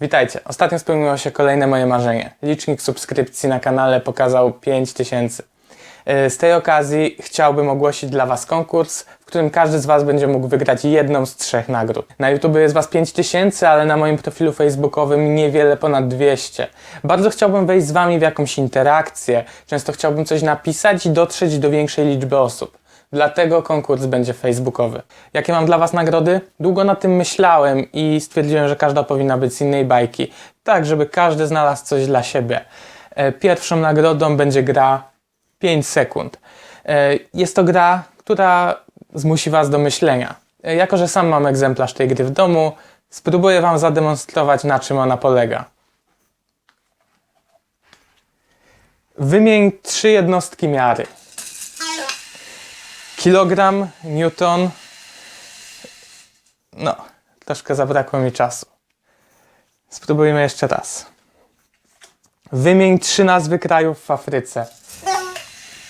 Witajcie. Ostatnio spełniło się kolejne moje marzenie. Licznik subskrypcji na kanale pokazał 5000. Yy, Z tej okazji chciałbym ogłosić dla Was konkurs, w którym każdy z Was będzie mógł wygrać jedną z trzech nagród. Na YouTube jest Was 5000, ale na moim profilu facebookowym niewiele ponad 200. Bardzo chciałbym wejść z Wami w jakąś interakcję, często chciałbym coś napisać i dotrzeć do większej liczby osób. Dlatego konkurs będzie facebookowy. Jakie mam dla Was nagrody? Długo nad tym myślałem i stwierdziłem, że każda powinna być z innej bajki, tak żeby każdy znalazł coś dla siebie. E, Pierwszą nagrodą będzie gra 5 sekund. E, Jest to gra, która zmusi Was do myślenia. E, Jako, że sam mam egzemplarz tej gry w domu, spróbuję Wam zademonstrować, na czym ona polega. Wymień trzy jednostki miary kilogram, newton. No, troszkę zabrakło mi czasu. Spróbujmy jeszcze raz. Wymień trzy nazwy krajów w Afryce.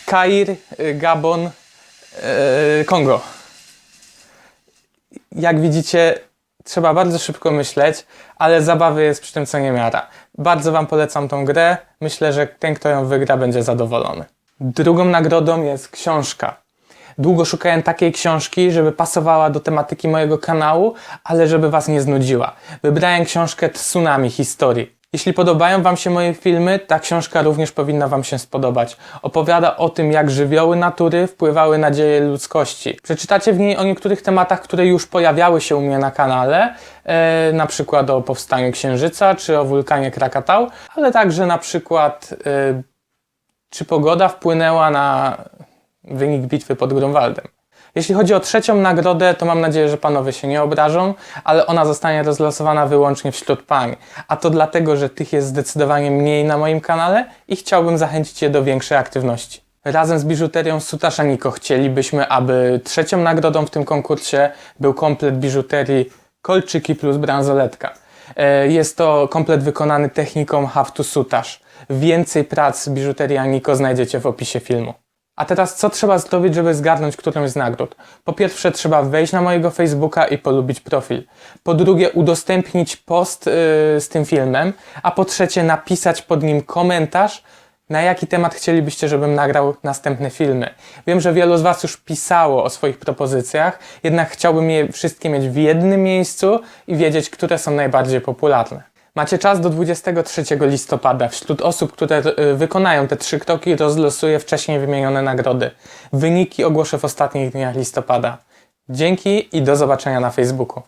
Kair, y, Gabon, yy, Kongo. Jak widzicie, trzeba bardzo szybko myśleć, ale zabawy jest przy tym co niemiara. Bardzo Wam polecam tą grę. Myślę, że ten, kto ją wygra, będzie zadowolony. Drugą nagrodą jest książka. Długo szukałem takiej książki, żeby pasowała do tematyki mojego kanału, ale żeby Was nie znudziła. Wybrałem książkę Tsunami Historii. Jeśli podobają Wam się moje filmy, ta książka również powinna Wam się spodobać. Opowiada o tym, jak żywioły natury wpływały na dzieje ludzkości. Przeczytacie w niej o niektórych tematach, które już pojawiały się u mnie na kanale, e, na przykład o powstaniu Księżyca czy o wulkanie Krakatał, ale także na przykład e, czy pogoda wpłynęła na wynik bitwy pod Grunwaldem. Jeśli chodzi o trzecią nagrodę, to mam nadzieję, że panowie się nie obrażą, ale ona zostanie rozlosowana wyłącznie wśród pań. A to dlatego, że tych jest zdecydowanie mniej na moim kanale i chciałbym zachęcić je do większej aktywności. Razem z biżuterią Sutasza Niko chcielibyśmy, aby trzecią nagrodą w tym konkursie był komplet biżuterii kolczyki plus bransoletka. E, Jest to komplet wykonany techniką Have to Sutash. Więcej prac biżuterii Aniko znajdziecie w opisie filmu. A teraz co trzeba zrobić, żeby zgarnąć którąś z nagród? Po pierwsze trzeba wejść na mojego Facebooka i polubić profil. Po drugie udostępnić post yy, z tym filmem. A po trzecie napisać pod nim komentarz, na jaki temat chcielibyście, żebym nagrał następne filmy. Wiem, że wielu z Was już pisało o swoich propozycjach, jednak chciałbym je wszystkie mieć w jednym miejscu i wiedzieć, które są najbardziej popularne. Macie czas do 23 listopada. Wśród osób, które y, wykonają te trzy kroki, rozlosuję wcześniej wymienione nagrody. Wyniki ogłoszę w ostatnich dniach listopada. Dzięki i do zobaczenia na Facebooku.